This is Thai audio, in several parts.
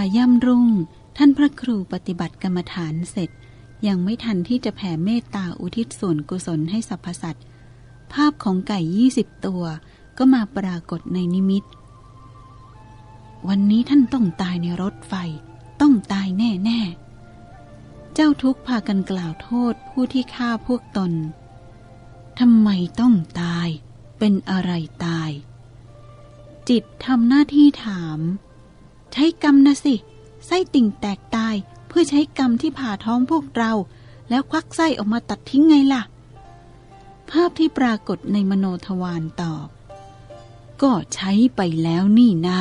าย่ำรุ่ง ท่านพระครูปฏิบัติกรรมฐานเสร็จ ยังไม่ทันที่จะแผ่เมตตาอุทิศส่วนกุศลให้สรรพสัตว์ภาพของไก่ยี่สิบตัวก็มาปรากฏในนิมิต วันนี้ท่านต้องตายในรถไฟ ต้องตายแน่ๆ เจ้าทุกพากันกล่าวโทษผู้ที่ฆ่าพวกตนทำไมต้องตาย เป็นอะไรตาย จิตทำหน้าที่ถาม ใช้กรรมนะสิ ไส้ติ่งแตกตายเพื่อใช้กรรมที่ผ่าท้องพวกเรา แล้วควักไส้ออกมาตัดทิ้งไงล่ะ ภาพที่ปรากฏในมโนทวารตอบ ก็ใช้ไปแล้วนี่นา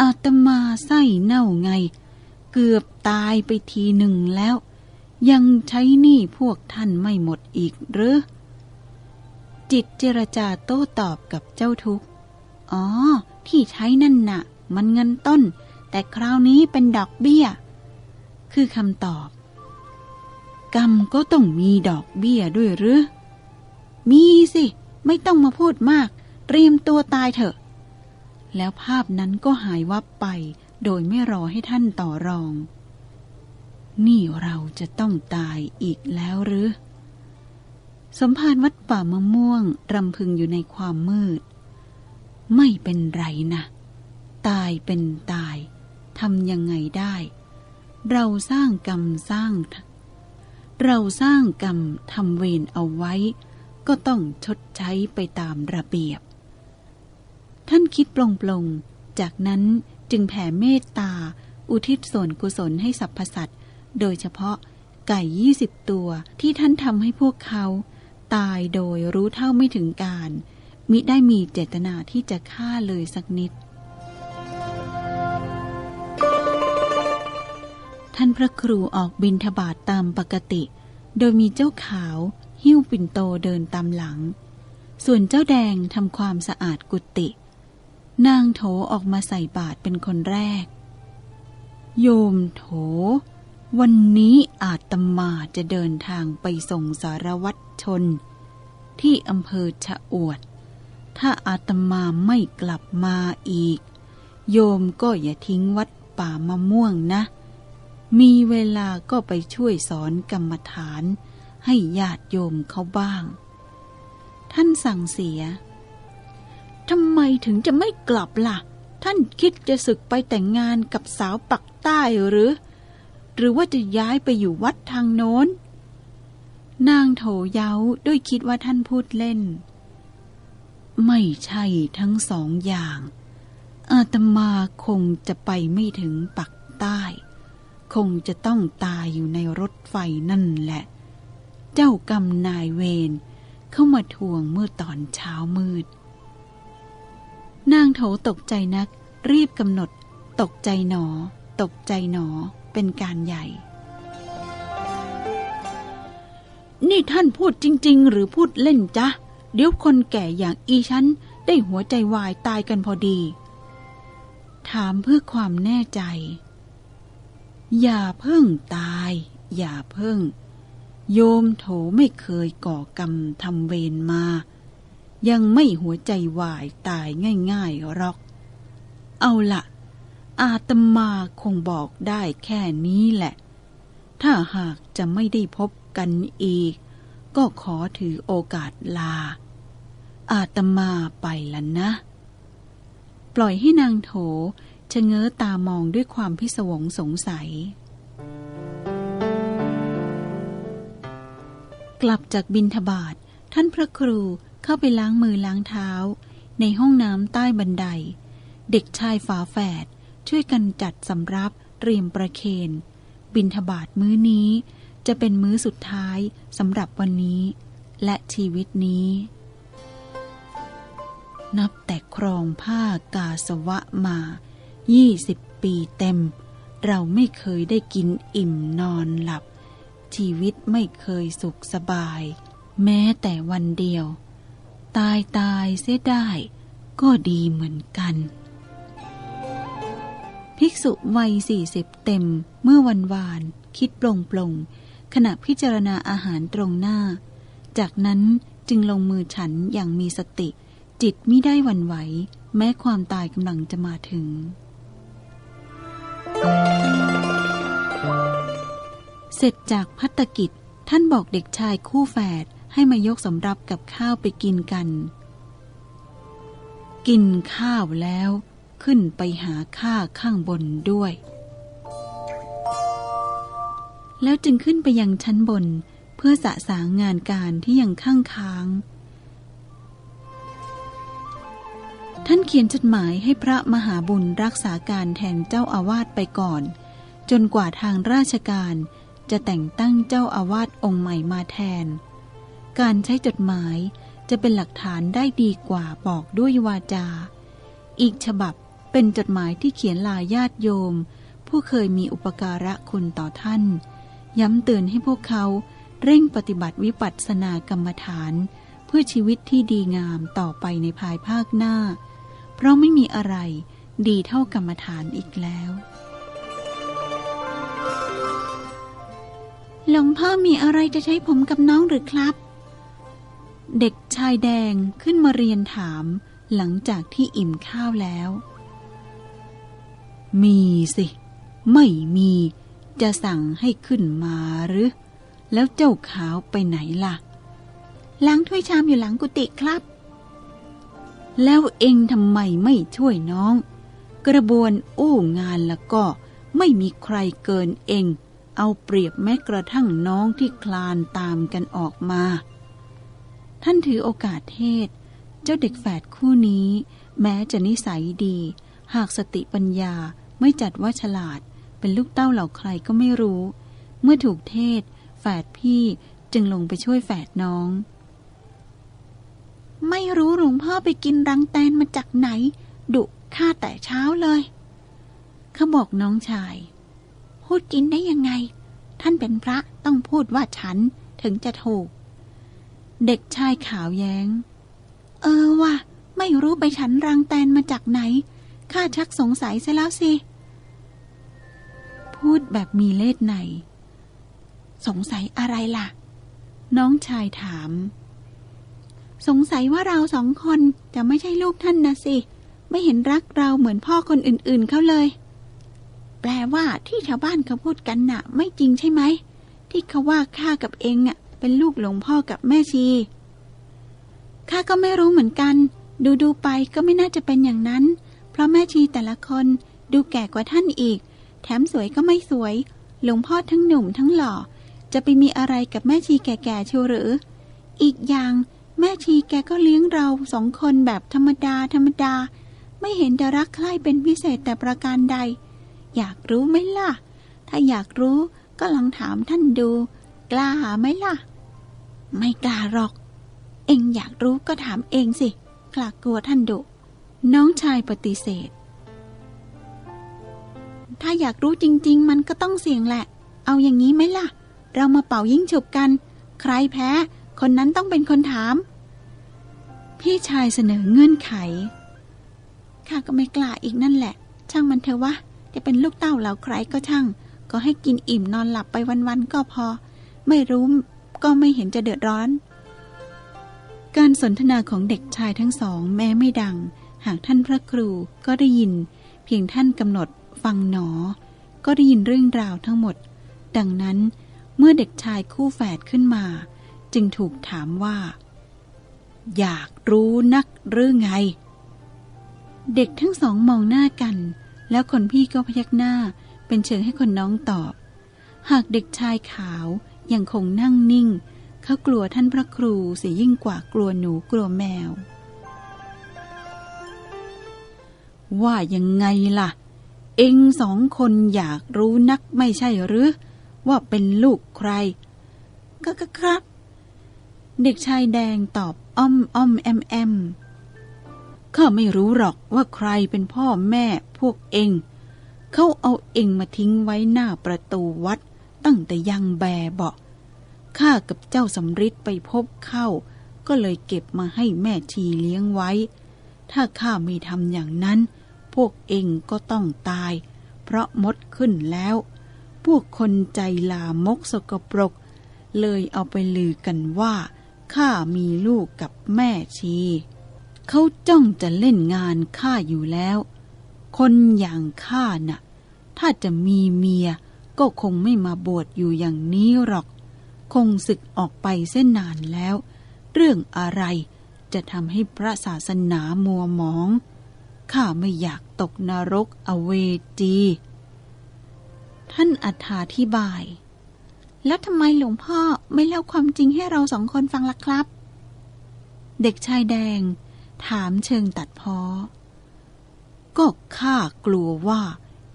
อาตมาไส้เน่าไง เกือบตายไปทีหนึ่งแล้ว ยังใช้หนี้พวกท่านไม่หมดอีกหรือ จิตเจรจาโต้ตอบกับเจ้าทุกข์อ๋อ ที่ใช้นั่นน่ะ มันเงินต้น แต่คราวนี้เป็นดอกเบี้ย คือคำตอบ กรรมก็ต้องมีดอกเบี้ยด้วยหรือ มีสิ ไม่ต้องมาพูดมาก เตรียมตัวตายเถอะ แล้วภาพนั้นก็หายวับไป โดยไม่รอให้ท่านต่อรอง นี่เราจะต้องตายอีกแล้วหรือ สมภารวัดป่ามะม่วงรำพึงอยู่ในความมืด ไม่เป็นไรนะ ตายเป็นตายทำยังไงได้ เราสร้างกรรมสร้าง เราสร้างกรรมทำเวรเอาไว้ ก็ต้องชดใช้ไปตามระเบียบ ท่านคิดปลงปลงๆจากนั้นจึงแผ่เมตตา อุทิศส่วนกุศลให้สรรพสัตว์ โดยเฉพาะไก่ยี่สิบตัวที่ท่านทำให้พวกเขา ตายโดยรู้เท่าไม่ถึงการ มิได้มีเจตนาที่จะฆ่าเลยสักนิดานพระครูออกบินทบาทตามปกติ โดยมีเจ้าขาว หิ้วปิ่นโตเดินตามหลัง ส่วนเจ้าแดงทำความสะอาดกุฏินางโถออกมาใส่บาตรเป็นคนแรก โยมโถ วันนี้อาตมาจะเดินทางไปส่งสารวัตรชน ที่อำเภอชะอวด ถ้าอาตมาไม่กลับมาอีก โยมก็อย่าทิ้งวัดป่ามะม่วงนะ มีเวลาก็ไปช่วยสอนกรรมฐาน ให้ญาติโยมเขาบ้าง ท่านสั่งเสียทำไมถึงจะไม่กลับล่ะ ท่านคิดจะศึกไปแต่งงานกับสาวปักใต้หรือ หรือว่าจะย้ายไปอยู่วัดทางโน้น นางโถเย้าด้วยคิดว่าท่านพูดเล่น ไม่ใช่ทั้งสองอย่าง อาตมาคงจะไปไม่ถึงปักใต้ คงจะต้องตายอยู่ในรถไฟนั่นแหละ เจ้ากรรมนายเวรเข้ามาทวงเมื่อตอนเช้ามืด นางโถตกใจนัก รีบกำหนด ตกใจหนอ ตกใจหนอเป็นการใหญ่ นี่ท่านพูดจริง ๆ หรือพูดเล่นจ๊ะ เดี๋ยวคนแก่อย่างอีฉันได้หัวใจวายตายกันพอดี ถามเพื่อความแน่ใจ อย่าเพิ่งตาย อย่าเพิ่ง โยมโถไม่เคยก่อกรรมทำเวรมา ยังไม่หัวใจวายตายง่ายๆหรอก เอาละ อาตมาคงบอกได้แค่นี้แหละ ถ้าหากจะไม่ได้พบกันอีก ก็ขอถือโอกาสลา อาตมาไปละนะ ปล่อยให้นางโถ ชะเง้อตามองด้วยความพิศวงสงสัย กลับจากบินทบาทท่านพระครูเข้าไปล้างมือล้างเท้า ในห้องน้ำใต้บันได เด็กชายฝาแฝดช่วยกันจัดสำรับเตรียมประเคน บินทบาทมื้อนี้ จะเป็นมื้อสุดท้ายสำหรับวันนี้ และชีวิตนี้ นับแต่ครองผ้ากาสวะมา ยี่สิบปีเต็ม เราไม่เคยได้กินอิ่มนอนหลับ ชีวิตไม่เคยสุขสบาย แม้แต่วันเดียว ตายตายเสียได้ ก็ดีเหมือนกัน ภิกษุวัยสี่สิบเต็มเมื่อวันวาน คิดปลงปลงขณะพิจารณาอาหารตรงหน้า จากนั้นจึงลงมือฉันอย่างมีสติ จิตไมิได้วันไหว แม้ความตายกำลังจะมาถึง เสร็จจากพัตกิจท่านบอกเด็กชายคู่แฝดให้มายกสำรับกับข้าวไปกินกัน กินข้าวแล้วขึ้นไปหาข้าข้างบนด้วย แล้วจึงขึ้นไปยังชั้นบนเพื่อสะสางงานการที่ยังข้างค้าง ท่านเขียนจดหมายให้พระมหาบุญรักษาการแทนเจ้าอาวาสไปก่อน จนกว่าทางราชการ จะแต่งตั้งเจ้าอาวาสองค์ใหม่มาแทน การใช้จดหมายจะเป็นหลักฐานได้ดีกว่าบอกด้วยวาจา อีกฉบับเป็นจดหมายที่เขียนลาญาติโยม ผู้เคยมีอุปการะคุณต่อท่าน ย้ำเตือนให้พวกเขาเร่งปฏิบัติวิปัสสนากรรมฐาน เพื่อชีวิตที่ดีงามต่อไปในภายภาคหน้า เพราะไม่มีอะไรดีเท่ากรรมฐานอีกแล้ว หลวงพ่อมีอะไรจะใช้ผมกับน้องหรือครับ เด็กชายแดงขึ้นมาเรียนถามหลังจากที่อิ่มข้าวแล้ว มีสิ ไม่มีจะสั่งให้ขึ้นมาหรือ แล้วเจ้าขาวไปไหนล่ะ ล้างถ้วยชามอยู่หลังกุฏิครับ แล้วเองทำไมไม่ช่วยน้อง กระบวนอู้งานแล้วก็ไม่มีใครเกินเอง เอาเปรียบแม้กระทั่งน้องที่คลานตามกันออกมา ท่านถือโอกาสเทศ เจ้าเด็กแฝดคู่นี้ แม้จะนิสัยดี หากสติปัญญาไม่จัดว่าฉลาด เป็นลูกเต้าเหล่าใครก็ไม่รู้ เมื่อถูกเทศ แฝดพี่จึงลงไปช่วยแฝดน้อง ไม่รู้หลวงพ่อไปกินรังแตนมาจากไหน ดุข้าแต่เช้าเลยเขาบอกน้องชาย พูดกินได้ยังไง ท่านเป็นพระต้องพูดว่าฉันถึงจะถูก เด็กชายขาวแยง้ง เออว่ะ ไม่รู้ไปฉันรังแตนมาจากไหน ข้าชักสงสัยซะแล้วสิ พูดแบบมีเล่ห์ใน สงสัยอะไรล่ะ น้องชายถาม สงสัยว่าเราสองคนจะไม่ใช่ลูกท่านนะสิ ไม่เห็นรักเราเหมือนพ่อคนอื่นๆเขาเลย แปลว่าที่ชาวบ้านเขาพูดกันน่ะ ไม่จริงใช่ไหม ที่เขาว่าข้ากับเองอะ เป็นลูกหลวงพ่อกับแม่ชีข้าก็ไม่รู้เหมือนกัน ดูดูไปก็ไม่น่าจะเป็นอย่างนั้น เพราะแม่ชีแต่ละคนดูแก่กว่าท่านอีก แถมสวยก็ไม่สวย หลวงพ่อทั้งหนุ่มทั้งหล่อ จะไปมีอะไรกับแม่ชีแก่ๆเชียวหรือ อีกอย่างแม่ชีแกก็เลี้ยงเราสองคนแบบธรรมดาธรรมดา ไม่เห็นจะรักใคร่เป็นพิเศษแต่ประการใด อยากรู้ไหมล่ะ ถ้าอยากรู้ก็ลองถามท่านดู กล้าไหมล่ะ ไม่กล้าหรอก เองอยากรู้ก็ถามเองสิกล้ากลัวท่านดุ น้องชายปฏิเสธ ถ้าอยากรู้จริง ๆ มันก็ต้องเสี่ยงแหละ เอาอย่างนี้ไหมล่ะ เรามาเป่ายิ่งฉุบกัน ใครแพ้ คนนั้นต้องเป็นคนถาม พี่ชายเสนอเงื่อนไขข้าก็ไม่กล้าอีกนั่นแหละ ช่างมันเถอะวะ จะเป็นลูกเต้าเราใครก็ช่าง ก็ให้กินอิ่มนอนหลับไปวันๆก็พอ ไม่รู้ก็ไม่เห็นจะเดือดร้อน การสนทนาของเด็กชายทั้งสองแม้ไม่ดัง หากท่านพระครูก็ได้ยิน เพียงท่านกำหนดฟังหนอ ก็ได้ยินเรื่องราวทั้งหมด ดังนั้นเมื่อเด็กชายคู่แฝดขึ้นมา จึงถูกถามว่า อยากรู้นักหรือไง เด็กทั้งสองมองหน้ากัน แล้วคนพี่ก็พยักหน้า เป็นเชิงให้คนน้องตอบ หากเด็กชายขาวยังคงนั่งนิ่ง เขากลัวท่านพระครูเสียยิ่งกว่ากลัวหนูกลัวแมว ว่ายังไงล่ะ เองสองคนอยากรู้นักไม่ใช่หรือ ว่าเป็นลูกใครก็ครับ เด็กชายแดงตอบอ้อมอ้อมแอมแอม ข้าไม่รู้หรอกว่าใครเป็นพ่อแม่พวกเอง เขาเอาเองมาทิ้งไว้หน้าประตูวัด ตั้งแต่ยังแบเบาข้ากับเจ้าสำริดไปพบเข้า ก็เลยเก็บมาให้แม่ชีเลี้ยงไว้ ถ้าข้าไม่ทำอย่างนั้น พวกเองก็ต้องตาย เพราะมดขึ้นแล้ว พวกคนใจลามกสกปรก เลยเอาไปลือกันว่าข้ามีลูกกับแม่ชี เขาจ้องจะเล่นงานข้าอยู่แล้ว คนอย่างข้าน่ะ ถ้าจะมีเมียก็คงไม่มาบวชอยู่อย่างนี้หรอก คงศึกออกไปเส้นนานแล้ว เรื่องอะไรจะทำให้พระศาสนามัวหมอง ข้าไม่อยากตกนรกอเวจี ท่านอัธาธิบาย แล้วทำไมหลวงพ่อไม่เล่าความจริงให้เราสองคนฟังล่ะครับ เด็กชายแดง ถามเชิงตัดพ้อ ก็ข้ากลัวว่า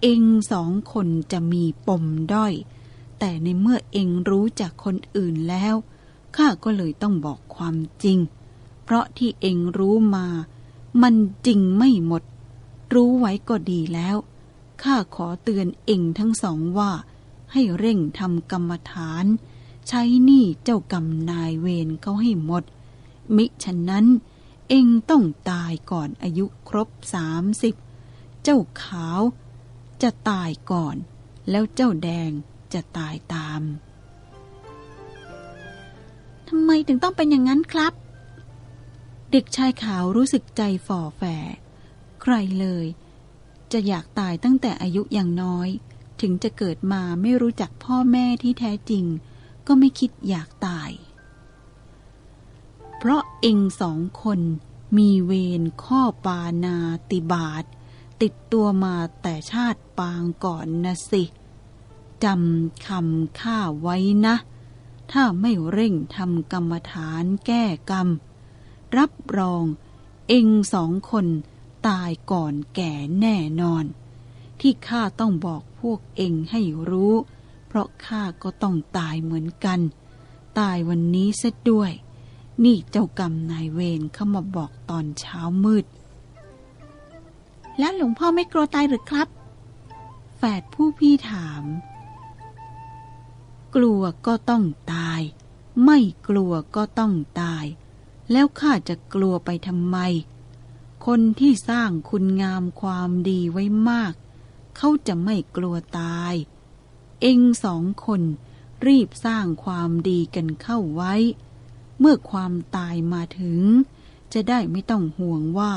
เองสองคนจะมีปมด้อย แต่ในเมื่อเองรู้จากคนอื่นแล้วข้าก็เลยต้องบอกความจริง เพราะที่เองรู้มา มันจริงไม่หมด รู้ไว้ก็ดีแล้ว ข้าขอเตือนเองทั้งสองว่า ให้เร่งทำกรรมฐาน ใช้หนี้เจ้ากรรมนายเวรเขาให้หมด มิฉะนั้น เองต้องตายก่อนอายุครบสามสิบเจ้าขาวจะตายก่อน แล้วเจ้าแดงจะตายตามทำไมถึงต้องเป็นอย่างนั้นครับ เด็กชายขาวรู้สึกใจฝ่อแฝใครเลย จะอยากตายตั้งแต่อายุอย่างน้อย ถึงจะเกิดมาไม่รู้จักพ่อแม่ที่แท้จริง ก็ไม่คิดอยากตาย ราะเองสองคนมีเวรข้อปานาติบาตติดตัวมาแต่ชาติปางก่อนนะสิจำคำข้าไว้นะ ถ้าไม่เร่งทำกรรมฐานแก้กรรม รับรองเองสองคนตายก่อนแก่แน่นอน ที่ข้าต้องบอกพวกเองให้รู้ เพราะข้าก็ต้องตายเหมือนกัน ตายวันนี้ซะด้วย นี่เจ้ากรรมนายเวรเข้ามาบอกตอนเช้ามืด แล้วหลวงพ่อไม่กลัวตายหรือครับ แฝดผู้พี่ถาม กลัวก็ต้องตาย ไม่กลัวก็ต้องตาย แล้วข้าจะกลัวไปทำไม คนที่สร้างคุณงามความดีไว้มาก เขาจะไม่กลัวตาย เองสองคนรีบสร้างความดีกันเข้าไว้ เมื่อความตายมาถึง จะได้ไม่ต้องห่วงว่า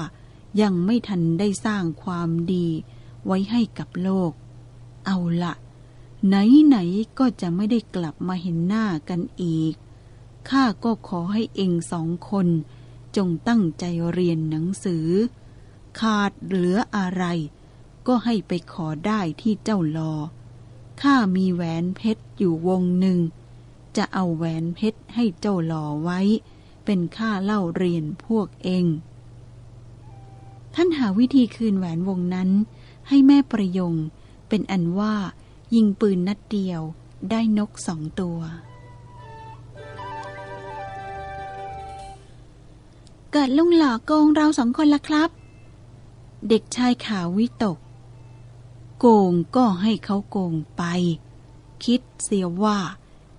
ยังไม่ทันได้สร้างความดีไว้ให้กับโลก เอาละไหนไหนก็จะไม่ได้กลับมาเห็นหน้ากันอีก ข้าก็ขอให้เองสองคน จงตั้งใจเรียนหนังสือ ขาดเหลืออะไร ก็ให้ไปขอได้ที่เจ้ารอข้ามีแหวนเพชรอยู่วงหนึ่ง จะเอาแหวนเพชรให้เจ้ารอไว้ เป็นค่าเล่าเรียนพวกเอง ท่านหาวิธีคืนแหวนวงนั้น ให้แม่ประยง เป็นอันว่า ยิงปืนนัดเดียวได้นกสองตัว เกิดลุงหล่อโกงเราสองคนละครับ เด็กชายขาววิตก โกงก็ให้เขาโกงไป คิดเสียว่า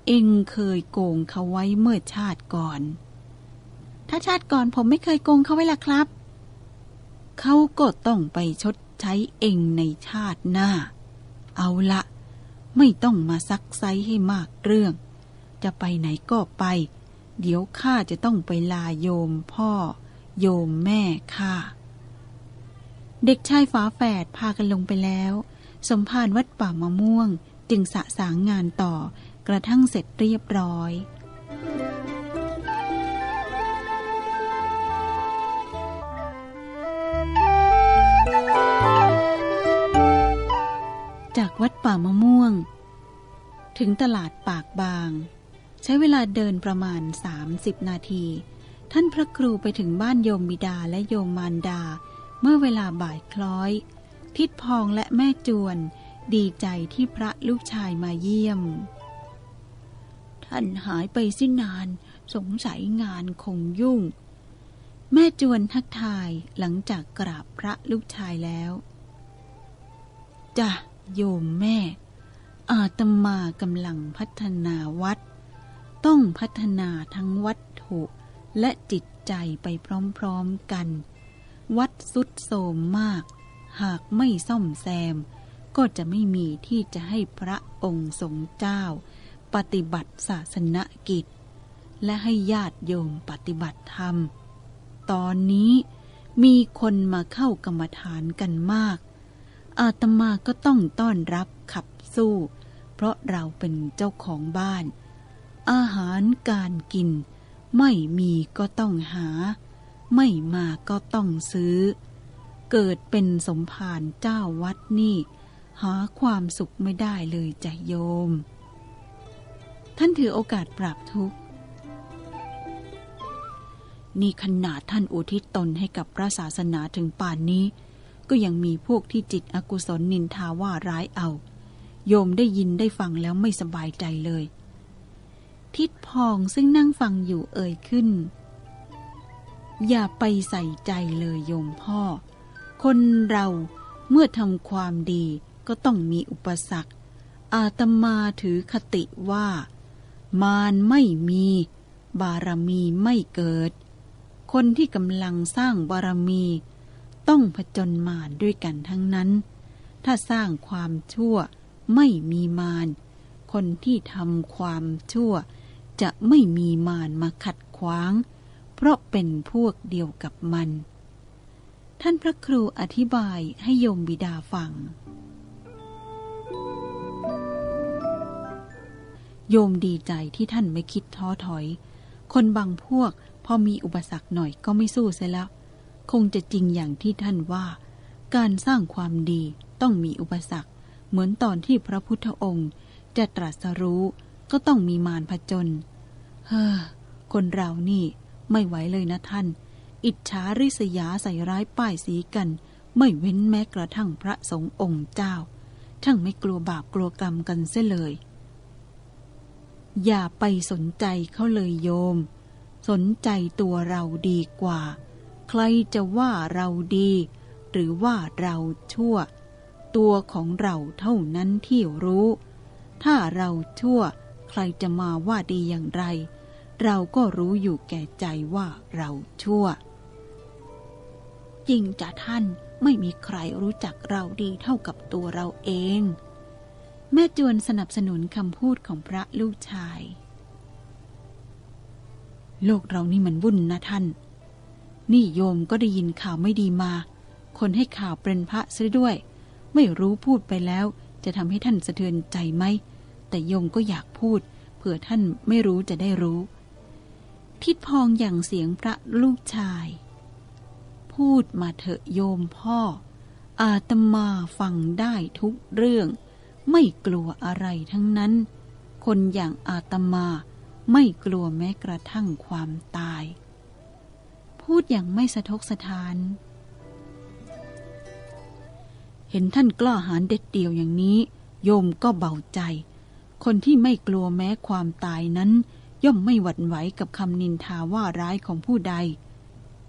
เองเคยโกงเขาไว้เมื่อชาติก่อน ถ้าชาติก่อนผมไม่เคยโกงเขาไว้ล่ะครับ เขาก็ต้องไปชดใช้เองในชาติหน้า เอาละไม่ต้องมาซักไซให้มากเรื่อง จะไปไหนก็ไป เดี๋ยวข้าจะต้องไปลาโยมพ่อ โยมแม่ข้า เด็กชายฝาแฝดพากันลงไปแล้ว สมภารวัดป่ามะม่วงจึงสะสางงานต่อกระทั่งเสร็จเรียบร้อย จากวัดป่ามะม่วง ถึงตลาดปากบาง ใช้เวลาเดินประมาณ 30 นาที ท่านพระครูไปถึงบ้านโยมบิดาและโยมมารดา เมื่อเวลาบ่ายคล้อย ทิดพองและแม่จวนดีใจที่พระลูกชายมาเยี่ยม ท่านหายไปสิ้นนาน สงสัยงานคงยุ่ง แม่จวนทักทายหลังจากกราบพระลูกชายแล้วจ้ะโยมแม่ อาตมากำลังพัฒนาวัด ต้องพัฒนาทั้งวัตถุและจิตใจไปพร้อมๆกัน วัดสุดโทมมาก หากไม่ซ่อมแซม ก็จะไม่มีที่จะให้พระองค์ทรงเจ้า ปฏิบัติศาสนกิจ และให้ญาติโยมปฏิบัติธรรม ตอนนี้มีคนมาเข้ากรรมฐานกันมาก อาตมาก็ต้องต้อนรับขับสู้ เพราะเราเป็นเจ้าของบ้าน อาหารการกิน ไม่มีก็ต้องหา ไม่มาก็ต้องซื้อ เกิดเป็นสมภารเจ้าวัดนี่ หาความสุขไม่ได้เลยจะโยม ท่านถือโอกาสปรับทุกข์ นี่ขนาดท่านอุทิศตนให้กับพระศาสนาถึงป่านนี้ ก็ยังมีพวกที่จิตอกุศลนินทาว่าร้ายเอา โยมได้ยินได้ฟังแล้วไม่สบายใจเลย ทิดพองซึ่งนั่งฟังอยู่เอ่ยขึ้น อย่าไปใส่ใจเลยโยมพ่อ คนเราเมื่อทำความดีก็ต้องมีอุปสรรค อาตมาถือคติว่า มารไม่มี บารมีไม่เกิด คนที่กำลังสร้างบารมี ต้องผจญมารด้วยกันทั้งนั้น ถ้าสร้างความชั่วไม่มีมาร คนที่ทำความชั่ว จะไม่มีมารมาขัดขวาง เพราะเป็นพวกเดียวกับมัน ท่านพระครูอธิบายให้โยมบิดาฟัง โยมดีใจที่ท่านไม่คิดท้อถอย คนบางพวกพอมีอุปสรรคหน่อยก็ไม่สู้เสียแล้ว คงจะจริงอย่างที่ท่านว่า การสร้างความดีต้องมีอุปสรรค เหมือนตอนที่พระพุทธองค์ จะตรัสรู้ก็ต้องมีมารผจญเฮ้อคนเรานี่ไม่ไหวเลยนะท่าน อิจฉาริษยาใส่ร้ายป้ายสีกัน ไม่เว้นแม้กระทั่งพระสงฆ์องค์เจ้าทั้งไม่กลัวบาปกลัวกรรมกันเสียเลย อย่าไปสนใจเขาเลยโยม สนใจตัวเราดีกว่า ใครจะว่าเราดี หรือว่าเราชั่ว ตัวของเราเท่านั้นที่รู้ ถ้าเราชั่ว ใครจะมาว่าดีอย่างไร เราก็รู้อยู่แก่ใจว่าเราชั่ว จริงจ้ะท่านไม่มีใครรู้จักเราดีเท่ากับตัวเราเอง แม่จวนสนับสนุนคำพูดของพระลูกชาย โลกเรานี่มันวุ่นนะท่าน นี่โยมก็ได้ยินข่าวไม่ดีมา คนให้ข่าวเป็นพระซะด้วย ไม่รู้พูดไปแล้วจะทำให้ท่านสะเทือนใจไหม แต่โยมก็อยากพูด เผื่อท่านไม่รู้จะได้รู้ ทิดพองอย่างเสียงพระลูกชาย พูดมาเถอะโยมพ่อ อาตมาฟังได้ทุกเรื่อง ไม่กลัวอะไรทั้งนั้น คนอย่างอาตมาไม่กลัวแม้กระทั่งความตาย พูดอย่างไม่สะทกสะทาน เห็นท่านกล้าหาญเด็ดเดี่ยวอย่างนี้ โยมก็เบาใจ คนที่ไม่กลัวแม้ความตายนั้น ย่อมไม่หวั่นไหวกับคำนินทาว่าร้ายของผู้ใด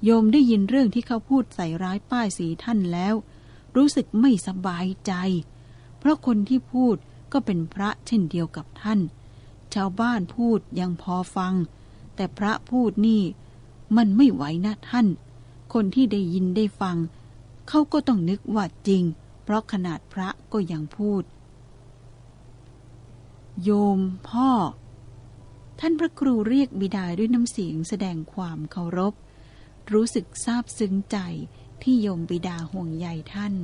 โยมได้ยินเรื่องที่เขาพูดใส่ร้ายป้ายสีท่านแล้ว รู้สึกไม่สบายใจ เพราะคนที่พูดก็เป็นพระเช่นเดียวกับท่าน ชาวบ้านพูดยังพอฟัง แต่พระพูดนี่ มันไม่ไหวนะท่าน คนที่ได้ยินได้ฟัง เขาก็ต้องนึกว่าจริง เพราะขนาดพระก็ยังพูด โยมพ่อ ท่านพระครูเรียกบิดาด้วยน้ำเสียงแสดงความเคารพ รู้สึกซาบซึ้งใจที่โยมบิดาห่วงใยท่าน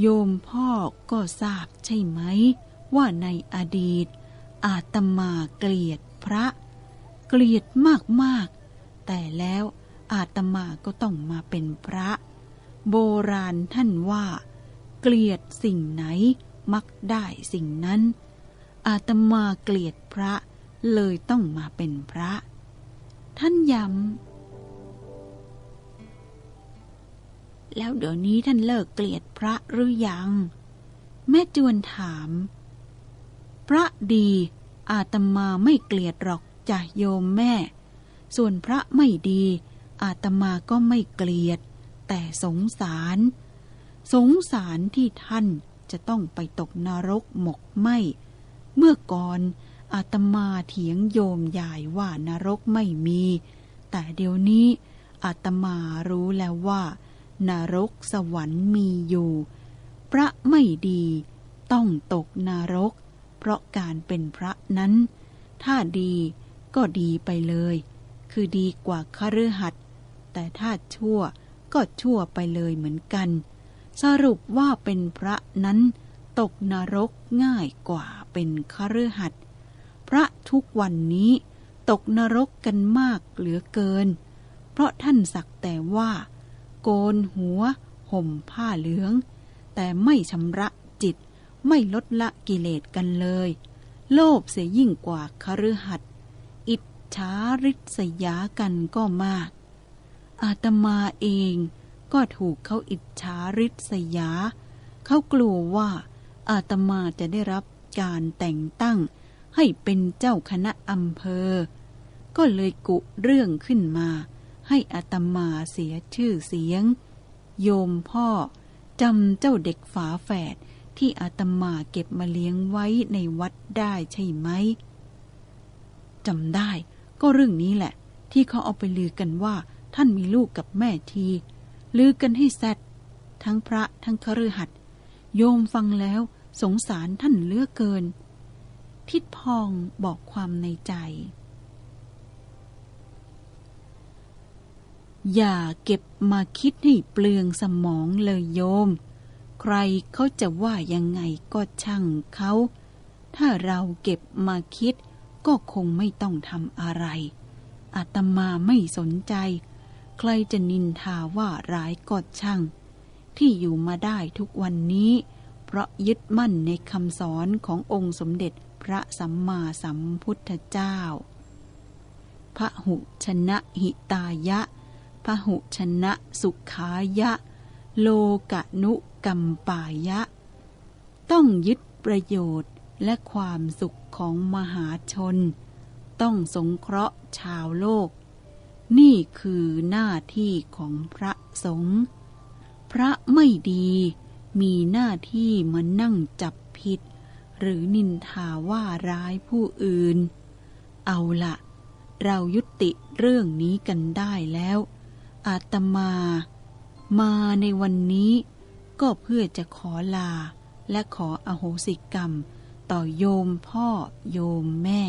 โยมพ่อก็ทราบใช่ไหม ว่าในอดีต อาตมาเกลียดพระ เกลียดมากๆ แต่แล้วอาตมาก็ต้องมาเป็นพระ โบราณท่านว่า เกลียดสิ่งไหนมักได้สิ่งนั้น อาตมาเกลียดพระเลยต้องมาเป็นพระ ท่านย้ำ แล้วเดี๋ยวนี้ท่านเลิกเกลียดพระหรือยัง แม่จวนถาม พระดีอาตมาไม่เกลียดหรอกจ้ะโยมแม่ ส่วนพระไม่ดี อาตมาก็ไม่เกลียด แต่สงสาร สงสารที่ท่านจะต้องไปตกนรกหมกไหมเมื่อก่อนอาตมาเถียงโยมยายว่านรกไม่มี แต่เดี๋ยวนี้อาตมารู้แล้วว่า นรกสวรรค์มีอยู่ พระไม่ดีต้องตกนรก เพราะการเป็นพระนั้น ถ้าดีก็ดีไปเลย คือดีกว่าคฤหัสถ์แต่ถ้าชั่วก็ชั่วไปเลยเหมือนกัน สรุปว่าเป็นพระนั้น ตกนรกง่ายกว่าเป็นคฤหัสถ์พระทุกวันนี้ตกนรกกันมากเหลือเกิน เพราะท่านสักแต่ว่า โกนหัว ห่มผ้าเหลือง แต่ไม่ชำระจิต ไม่ลดละกิเลสกันเลย โลภเสียยิ่งกว่าคฤหัสอิจฉาริษยากันก็มาก อาตมาเองก็ถูกเขาอิจฉาริษยา เขากลัวว่าอาตมาจะได้รับการแต่งตั้งให้เป็นเจ้าคณะอำเภอ ก็เลยกุเรื่องขึ้นมา ให้อาตมาเสียชื่อเสียง โยมพ่อจำเจ้าเด็กฝาแฝดที่อาตมาเก็บมาเลี้ยงไว้ในวัดได้ใช่ไหมจำได้ก็เรื่องนี้แหละ ที่เขาเอาไปลือกันว่า ท่านมีลูกกับแม่ที ลือกันให้แซดทั้งพระทั้งคฤหัสถ์โยมฟังแล้วสงสารท่านเลือกเกิน ทิดพองบอกความในใจ อย่าเก็บมาคิดให้เปลืองสมองเลยโยม ใครเขาจะว่ายังไงก็ช่างเขา ถ้าเราเก็บมาคิดก็คงไม่ต้องทำอะไรอาตมาไม่สนใจ ใครจะนินทาว่าร้ายก็ช่าง ที่อยู่มาได้ทุกวันนี้ เพราะยึดมั่นในคำสอนขององค์สมเด็จพระสัมมาสัมพุทธเจ้าพระหุชนะหิตายะ พระหุชนะสุขายะ โลกะนุกัมปายะ ต้องยึดประโยชน์และความสุขของมหาชน ต้องสงเคราะห์ชาวโลก นี่คือหน้าที่ของพระสงฆ์พระไม่ดีมีหน้าที่มานั่งจับผิด หรือนินทาว่าร้ายผู้อื่น เอาละเรายุติเรื่องนี้กันได้แล้ว อาตมา มาในวันนี้ก็เพื่อจะขอลาและขออโหสิกรรม ต่อโยมพ่อโยมแม่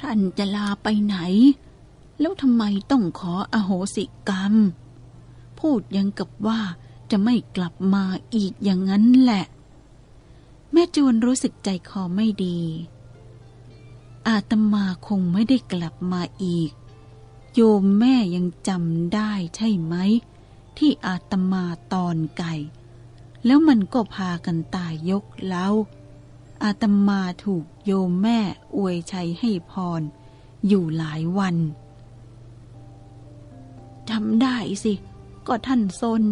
ท่านจะลาไปไหน แล้วทำไมต้องขออโหสิกรรม พูดยังกับว่าจะไม่กลับมาอีกอย่างนั้นแหละ แม่จวนรู้สึกใจคอไม่ดี อาตมาคงไม่ได้กลับมาอีก โยมแม่ยังจำได้ใช่ไหม ที่อาตมาตอนไก่ แล้วมันก็พากันตายยกเล้า อาตมาถูกโยมแม่อวยชัยให้พร อยู่หลายวันจำได้สิ ก็ท่านซน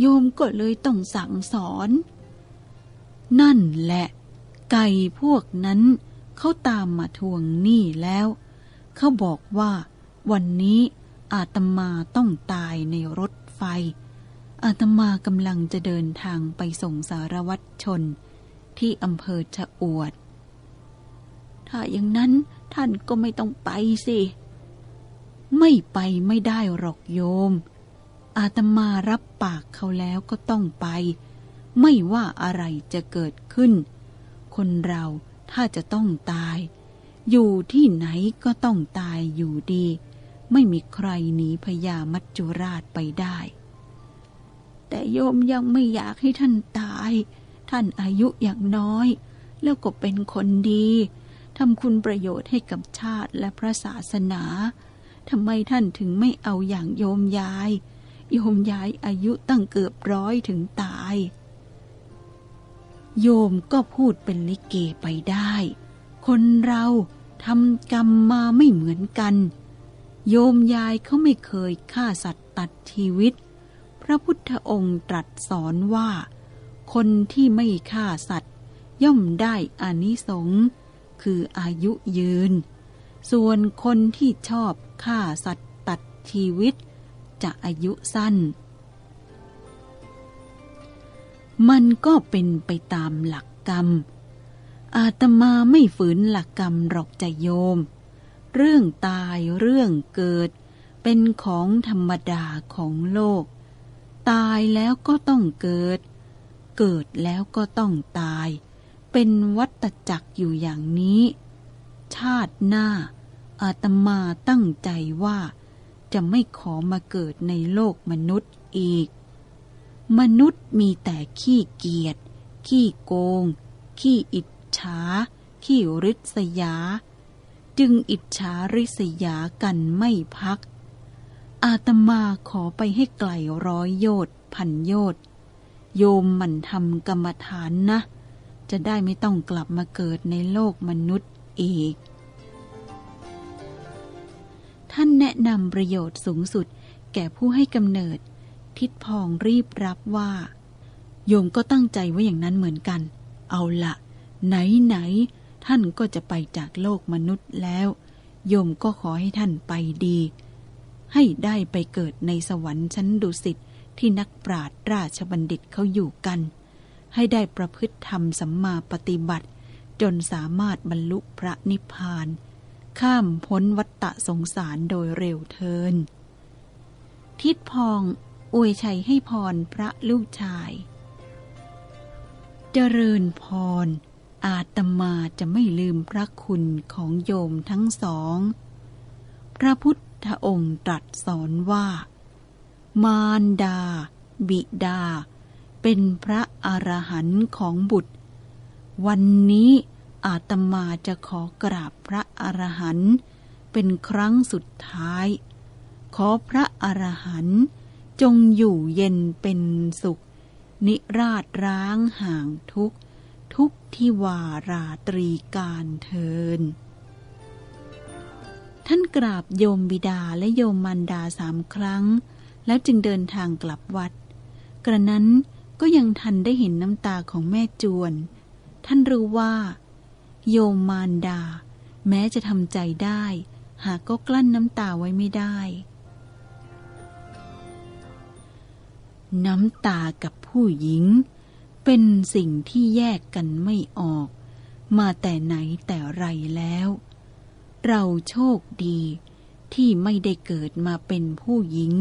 โยมก็เลยต้องสั่งสอน นั่นแหละ ไก่พวกนั้น เขาตามมาทวงหนี้แล้ว เขาบอกว่า วันนี้อาตมาต้องตายในรถไฟ อาตมากำลังจะเดินทางไปส่งสารวัตรชน ที่อำเภอชะอวด ถ้าอย่างนั้นท่านก็ไม่ต้องไปสิ ไม่ไปไม่ได้หรอกโยม อาตมารับปากเขาแล้วก็ต้องไป ไม่ว่าอะไรจะเกิดขึ้น คนเรา ถ้าจะต้องตาย อยู่ที่ไหนก็ต้องตายอยู่ดี ไม่มีใครหนีพญามัจจุราชไปได้ แต่โยมยังไม่อยากให้ท่านตาย ท่านอายุอย่างน้อย แล้วก็เป็นคนดีทำคุณประโยชน์ให้กับชาติและพระศาสนาทำไมท่านถึงไม่เอาอย่างโยมยาย โยมยายอายุตั้งเกือบร้อยถึงตาย โยมก็พูดเป็นลิเกไปได้ คนเราทำกรรมมาไม่เหมือนกัน โยมยายเขาไม่เคยฆ่าสัตว์ตัดชีวิต พระพุทธองค์ตรัสสอนว่า คนที่ไม่ฆ่าสัตว์ ย่อมได้อานิสงส์คืออายุยืน ส่วนคนที่ชอบฆ่าสัตว์ตัดชีวิต จะอายุสั้น มันก็เป็นไปตามหลักกรรม อาตมาไม่ฝืนหลักกรรมหรอกจะโยม เรื่องตายเรื่องเกิด เป็นของธรรมดาของโลก ตายแล้วก็ต้องเกิด เกิดแล้วก็ต้องตาย เป็นวัตจักรอยู่อย่างนี้ ชาติหน้า อาตมาตั้งใจว่า จะไม่ขอมาเกิดในโลกมนุษย์อีก มนุษย์มีแต่ขี้เกียจ ขี้โกง ขี้อิจฉา ขี้ริษยา จึงอิจฉาริษยากันไม่พัก อาตมาขอไปให้ไกลร้อยโยชน์พันโยชน์โยมมันทำกรรมฐานนะ จะได้ไม่ต้องกลับมาเกิดในโลกมนุษย์อีก ท่านแนะนำประโยชน์สูงสุดแก่ผู้ให้กำเนิด ทิดพองรีบรับว่า โยมก็ตั้งใจไว้อย่างนั้นเหมือนกัน เอาละไหนไหน ท่านก็จะไปจากโลกมนุษย์แล้ว โยมก็ขอให้ท่านไปดี ให้ได้ไปเกิดในสวรรค์ชั้นดุสิตที่นักปราชญ์ราชบัณฑิตเขาอยู่กัน ให้ได้ประพฤติธรรมสัมมาปฏิบัติ จนสามารถบรรลุพระนิพพาน ข้ามพ้นวัฏฏะสงสารโดยเร็วเทินทิดพอง อวยชัยให้พรพระลูกชาย เจริญพร อาตมาจะไม่ลืมพระคุณของโยมทั้งสอง พระพุทธองค์ตรัสสอนว่า มารดา บิดา เป็นพระอรหันต์ของบุตร วันนี้อาตมาจะขอกราบพระอรหันต์เป็นครั้งสุดท้าย ขอพระอรหันต์ จงอยู่เย็นเป็นสุข นิราชร้างห่างทุกทุกที่วาราตรีการเทิน ท่านกราบโยมบิดาและโยมมารดาสามครั้ง แล้วจึงเดินทางกลับวัด กระนั้นก็ยังทันได้เห็นน้ำตาของแม่จวน ท่านรู้ว่า โยมมารดา แม้จะทำใจได้ หากก็กลั้นน้ำตาไว้ไม่ได้ น้ำตากับผู้หญิง เป็นสิ่งที่แยกกันไม่ออก มาแต่ไหนแต่ไรแล้ว เราโชคดีที่ไม่ได้เกิดมาเป็นผู้หญิง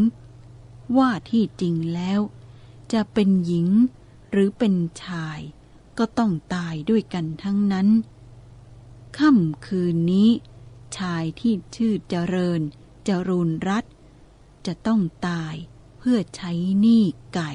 ว่าที่จริงแล้ว จะเป็นหญิงหรือเป็นชายก็ต้องตายด้วยกันทั้งนั้น ค่ำคืนนี้ ชายที่ชื่อเจริญจรูนรัตจะต้องตาย พื่อใช้หนี้ไก่